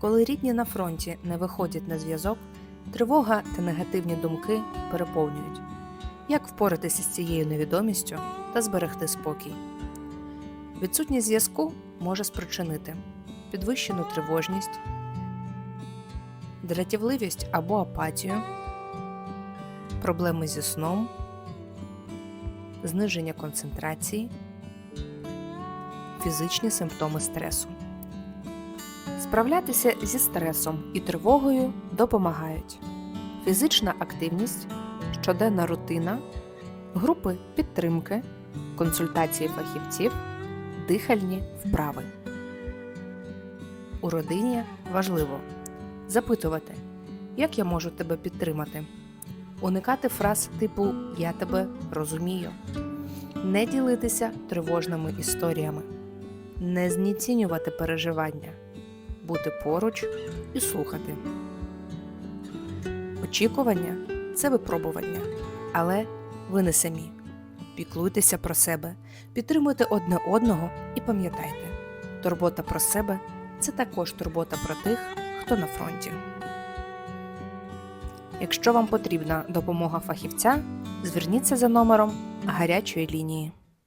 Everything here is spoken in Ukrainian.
Коли рідні на фронті не виходять на зв'язок, тривога та негативні думки переповнюють. Як впоратися з цією невідомістю та зберегти спокій? Відсутність зв'язку може спричинити підвищену тривожність, дратівливість або апатію, проблеми зі сном, зниження концентрації, фізичні симптоми стресу. Справлятися зі стресом і тривогою допомагають. Фізична активність, щоденна рутина, групи підтримки, консультації фахівців, дихальні вправи. У родині важливо запитувати, як я можу тебе підтримати, уникати фраз типу Я тебе розумію, не ділитися тривожними історіями, не знецінювати переживання, бути поруч і слухати. Очікування це випробування, але ви не самі. Піклуйтеся про себе, підтримуйте одне одного і пам'ятайте, турбота про себе це також турбота про тих, хто на фронті. Якщо вам потрібна допомога фахівця, зверніться за номером гарячої лінії.